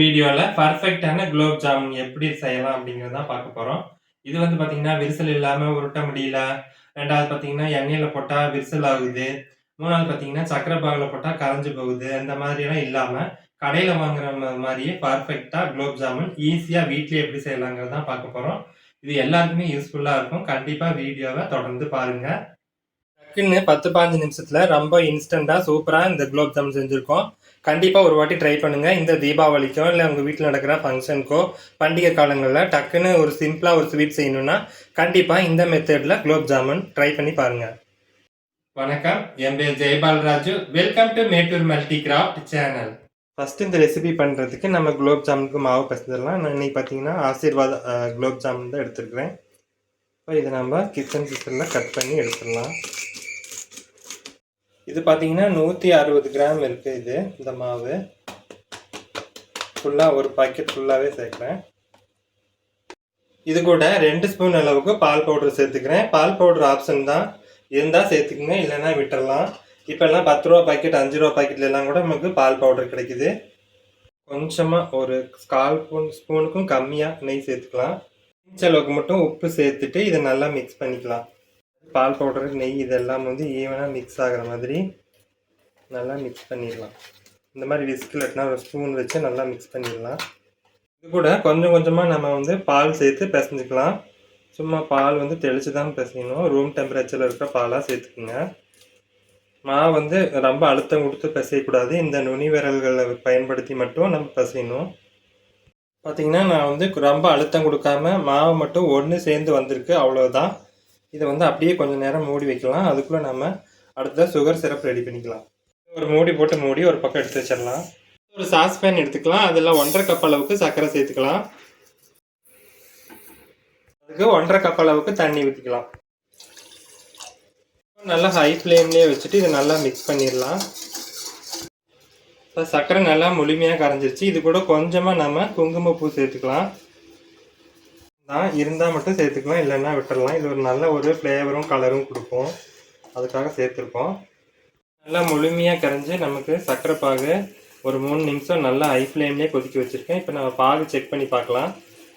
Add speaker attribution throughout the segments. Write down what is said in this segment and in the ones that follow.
Speaker 1: வீடியோவில் பர்ஃபெக்டான குலோப் ஜாமுன் எப்படி செய்யலாம் அப்படிங்கிறது தான் பார்க்க போகிறோம் இது வந்து பார்த்தீங்கன்னா விரிசல் இல்லாமல் உருட்ட முடியல. ரெண்டாவது பார்த்தீங்கன்னா எண்ணெயில் போட்டால் விரிசல் ஆகுது. மூணாவது பார்த்தீங்கன்னா சக்கரை பாகில் போட்டால் கரைஞ்சு போகுது. அந்த மாதிரியெல்லாம் இல்லாமல் கடையில் வாங்குற மாதிரியே பர்ஃபெக்டாக குலோப் ஜாமுன் ஈஸியாக வீட்லேயே எப்படி செய்யலாங்கிறது தான் பார்க்க போகிறோம் இது எல்லாருக்குமே யூஸ்ஃபுல்லாக இருக்கும். கண்டிப்பாக வீடியோவை தொடர்ந்து பாருங்கள் டக்குன்னு பத்து பாஞ்சு நிமிஷத்தில் ரொம்ப இன்ஸ்டண்ட்டாக சூப்பராக இந்த குலோப் ஜாமுன் செஞ்சுருக்கோம். கண்டிப்பாக ஒரு வாட்டி ட்ரை பண்ணுங்கள் இந்த தீபாவளிக்கோ இல்லை உங்கள் வீட்டில் நடக்கிற ஃபங்க்ஷனுக்கோ பண்டிகை காலங்களில் டக்குன்னு ஒரு சிம்பிளாக ஒரு ஸ்வீட் செய்யணும்னா கண்டிப்பாக இந்த மெத்தடில் குலோப் ஜாமுன் ட்ரை பண்ணி பாருங்கள் வணக்கம். என் பேர் Jaipalraju. Welcome to Mettur multi craft channel first இந்த ரெசிபி பண்ணுறதுக்கு நம்ம குலோப் ஜாமுனுக்கு மாவு பசந்துடலாம் நான் இன்றைக்கி பார்த்தீங்கன்னா ஆசீர்வாத் குலோப் ஜாமுன் தான் எடுத்துருக்கிறேன். இப்போ இதை நம்ம கிச்சன் சிஸ்டரில் கட் பண்ணி எடுத்துடலாம். இது பார்த்தீங்கன்னா நூற்றி அறுபது கிராம் இருக்குது இது இந்த மாவு. ஃபுல்லாக ஒரு பாக்கெட் ஃபுல்லாகவே சேர்க்குறேன். இது கூட ரெண்டு ஸ்பூன் அளவுக்கு பால் பவுடர் சேர்த்துக்கிறேன். பால் பவுடர் ஆப்ஷன் தான். இருந்தால் சேர்த்துக்குங்க இல்லைன்னா விட்டுறலாம். இப்போல்லாம் பத்து ரூபா பாக்கெட் அஞ்சு ரூபா பாக்கெட்ல எல்லாம் கூட நமக்கு பால் பவுடர் கிடைக்குது. கொஞ்சமாக ஒரு கால் ஸ்பூன் ஸ்பூனுக்கும் கம்மியாக நெய் சேர்த்துக்கலாம். அளவுக்கு மட்டும் உப்பு சேர்த்துட்டு இதை நல்லா மிக்ஸ் பண்ணிக்கலாம். பால் பவுடர் நெய் இதெல்லாம் வந்து ஈவனாக மிக்ஸ் ஆகிற மாதிரி நல்லா மிக்ஸ் பண்ணிடலாம். இந்த மாதிரி விஸ்க் இல்லாட்டினா ஒரு ஸ்பூன் வச்சு நல்லா மிக்ஸ் பண்ணிடலாம். இது கூட கொஞ்சம் கொஞ்சமாக நம்ம வந்து பால் சேர்த்து பிசைஞ்சிக்கலாம். சும்மா பால் வந்து தெளித்து தான் பிசையணும். ரூம் டெம்பரேச்சரில் இருக்கிற பாலாக சேர்த்துக்குங்க. மாவு வந்து ரொம்ப அழுத்தம் கொடுத்து பிசையக்கூடாது. இந்த நுனி விரல்களை பயன்படுத்தி மட்டும் நம்ம பிசையணும். பார்த்தீங்கன்னா நான் வந்து ரொம்ப அழுத்தம் கொடுக்காம மாவு மட்டும் ஒன்று சேர்ந்து வந்திருக்கு. அவ்வளோதான் இதை வந்து அப்படியே கொஞ்சம் நேரம் மூடி வைக்கலாம். அதுக்குள்ளே நம்ம அடுத்த சுகர் சிரப் ரெடி பண்ணிக்கலாம். ஒரு மூடி போட்டு மூடி ஒரு பக்கம் எடுத்து வச்சிடலாம். ஒரு சாஸ்பேன் எடுத்துக்கலாம். அதில் ஒன்றரை கப் அளவுக்கு சர்க்கரை சேர்த்துக்கலாம். அதுக்கு ஒன்றரை கப் அளவுக்கு தண்ணி ஊற்றிக்கலாம் நல்லா ஹை ஃப்ளேம்லேயே வச்சுட்டு இதை நல்லா மிக்ஸ் பண்ணிடலாம். இப்போ சர்க்கரை நல்லா முழுமையாக கரைஞ்சிருச்சு. இது கூட கொஞ்சமாக நம்ம குங்குமப்பூ சேர்த்துக்கலாம். தான் இருந்தால் மட்டும் சேர்த்துக்கலாம் இல்லைன்னா விட்டுடலாம் இது ஒரு நல்ல ஒரு ஃப்ளேவரும் கலரும் கொடுக்கும். அதுக்காக சேர்த்துருக்கோம். நல்லா முழுமையாக கரைஞ்சி நமக்கு சர்க்கரை பாகு ஒரு மூணு நிமிஷம் நல்லா ஹை ஃப்ளேம்லேயே கொதிக்க வச்சுருக்கேன். இப்போ நம்ம பாகு செக் பண்ணி பார்க்கலாம்.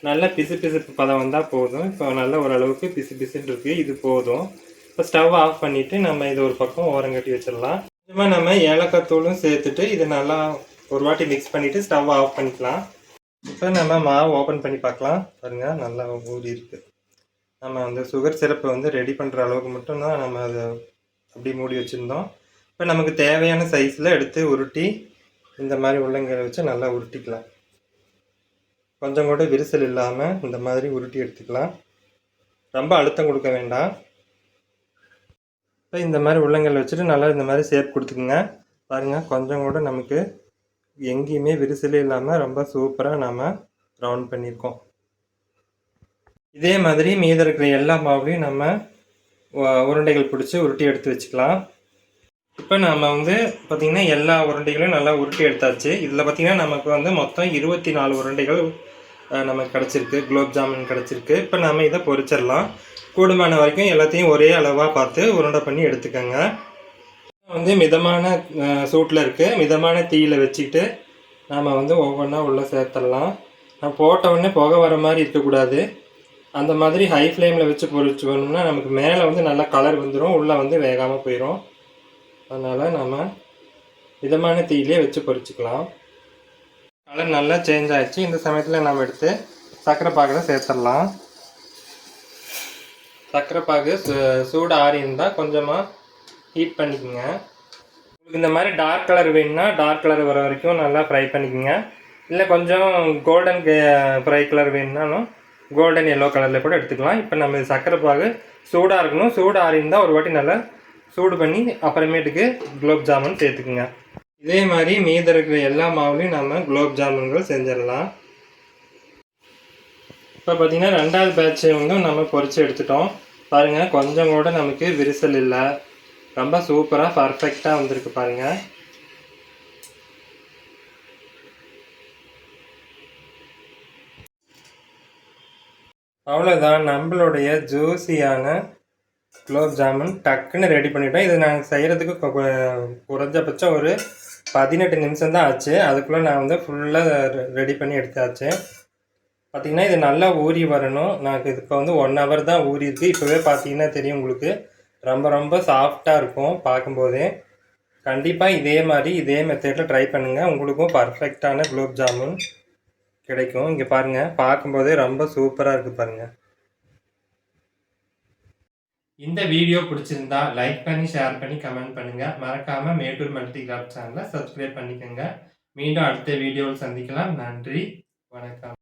Speaker 1: நல்லா பிசு பிசுப்பு பதம் வந்தால் போதும். இப்போ நல்ல ஓரளவுக்கு பிசு பிசுன்னு இருக்குது இது போதும். இப்போ ஸ்டவ் ஆஃப் பண்ணிவிட்டு நம்ம இதை ஒரு பக்கம் ஓரங்கட்டி வச்சிடலாம். கொஞ்சமாக நம்ம ஏலக்காய் தூளும் சேர்த்துட்டு இது நல்லா ஒரு வாட்டி மிக்ஸ் பண்ணிவிட்டு ஸ்டவ் ஆஃப் பண்ணிக்கலாம். இப்போ நம்ம மாவு ஓப்பன் பண்ணி பார்க்கலாம். பாருங்கள் நல்லா ஊறி இருக்கு. நம்ம அந்த சுகர் சிரப்பை வந்து ரெடி பண்ணுற அளவுக்கு மட்டும்தான் நம்ம அதை அப்படி மூடி வச்சுருந்தோம். இப்போ நமக்கு தேவையான சைஸில் எடுத்து உருட்டி இந்த மாதிரி உள்ளங்களை வச்சு நல்லா உருட்டிக்கலாம். கொஞ்சம் கூட விரிசல் இல்லாமல் இந்த மாதிரி உருட்டி எடுத்துக்கலாம். ரொம்ப அழுத்தம் கொடுக்க வேண்டாம். இப்போ இந்த மாதிரி உள்ளங்கையில் வச்சுட்டு நல்லா இந்த மாதிரி ஷேப் கொடுத்துக்குங்க. பாருங்கள் கொஞ்சம் கூட நமக்கு எங்கேயுமே விரிசலே இல்லாமல் ரொம்ப சூப்பராக நாம் ரவுண்ட் பண்ணியிருக்கோம். இதே மாதிரி மீத இருக்கிற எல்லா மாவுலையும் நம்ம உருண்டைகள் பிடிச்சி உருட்டி எடுத்து வச்சுக்கலாம். இப்போ நம்ம வந்து பார்த்திங்கன்னா எல்லா உருண்டைகளையும் நல்லா உருட்டி எடுத்தாச்சு. இதில் பார்த்திங்கன்னா நமக்கு வந்து மொத்தம் இருபத்தி நாலு உருண்டைகள் நமக்கு கிடச்சிருக்கு. குலோப் ஜாமுன் கிடச்சிருக்கு. இப்போ நம்ம இதை பொறிச்சிடலாம் கூடுமான வரைக்கும் எல்லாத்தையும் ஒரே அளவாக பார்த்து உருண்டை பண்ணி எடுத்துக்கோங்க. வந்து மிதமான சூட்டில் இருக்குது மிதமான தீயில் வச்சுக்கிட்டு நாம் வந்து ஒவ்வொன்றா உள்ளே சேர்த்துடலாம் நான் போட்ட உடனே புகை வர மாதிரி இருக்கக்கூடாது. அந்த மாதிரி ஹை ஃப்ளேமில் வச்சு பொரிச்சு நமக்கு மேலே வந்து நல்லா கலர் வந்துடும் உள்ளே வந்து வேகாமல் போயிடும் அதனால் நம்ம மிதமான தீயிலே வச்சு பொறிச்சிக்கலாம். கலர் நல்லா சேஞ்ச் ஆகிடுச்சு இந்த சமயத்தில் நம்ம எடுத்து சர்க்கரை பாகில் சேர்த்துடலாம் சர்க்கரை பாகு சூ- சூடு ஆறி இருந்தால் கொஞ்சமாக ஹீட் பண்ணிக்கோங்க. உங்களுக்கு இந்த மாதிரி டார்க் கலர் வேணும்னா டார்க் கலர் வர வரைக்கும் நல்லா ஃப்ரை பண்ணிக்கோங்க. இல்லை கொஞ்சம் கோல்டன் ஃப்ரை கலர் வேணும்னாலும் கோல்டன் எல்லோ கலரில் கூட எடுத்துக்கலாம். இப்போ நம்ம சக்கரை சர்க்கரை பாகு சூடாக இருக்கணும். சூடு ஆறி ஒரு வாட்டி நல்லா சூடு பண்ணி அப்புறமேட்டுக்கு குலோப் ஜாமுன் சேர்த்துக்குங்க. இதே மாதிரி மீத இருக்கிற எல்லா மாவுலையும் நம்ம குலோப் ஜாமுன்கள் செஞ்சிடலாம். இப்போ பார்த்தீங்கன்னா ரெண்டாவது பேட்சை வந்து நம்ம பொறிச்சு எடுத்துட்டோம். பாருங்கள் கொஞ்சம் கூட நமக்கு விரிசல் இல்லை. ரொம்ப சூப்பராக பர்ஃபெக்டாக வந்திருக்கு பாருங்கள் அவ்வளோதான் நம்மளுடைய ஜூஸியான குலோப் ஜாமுன் டக்குன்னு ரெடி பண்ணிட்டோம். இது நாங்கள் செய்கிறதுக்கு குறைஞ்சபட்சம் ஒரு பதினெட்டு நிமிஷம் தான் ஆச்சு. அதுக்குள்ளே நான் வந்து ஃபுல்லாக ரெடி பண்ணி எடுத்தாச்சு. பார்த்திங்கன்னா இது நல்லா ஊறி வரணும். நான் இதுக்கு இப்போ வந்து ஒன் ஹவர் தான் ஊறி இப்போவே பார்த்தீங்கன்னா தெரியும் உங்களுக்கு. ரொம்ப ரொம்ப சாஃப்டாக இருக்கும் பார்க்கும்போதே. கண்டிப்பாக இதே மாதிரி இதே மெத்தடில் ட்ரை பண்ணுங்கள் உங்களுக்கும் பர்ஃபெக்டான குலோப் ஜாமுன் கிடைக்கும். இங்கே பாருங்கள் பார்க்கும்போதே ரொம்ப சூப்பராக இருக்குது பாருங்கள் இந்த வீடியோ பிடிச்சிருந்தா லைக் பண்ணி ஷேர் பண்ணி கமெண்ட் பண்ணுங்கள் மறக்காமல் மேட்டூர் மல்டிகிராஃப்ட் சேனலை சப்ஸ்கிரைப் பண்ணிக்கோங்க. மீண்டும் அடுத்த வீடியோவில் சந்திக்கலாம். நன்றி. வணக்கம்.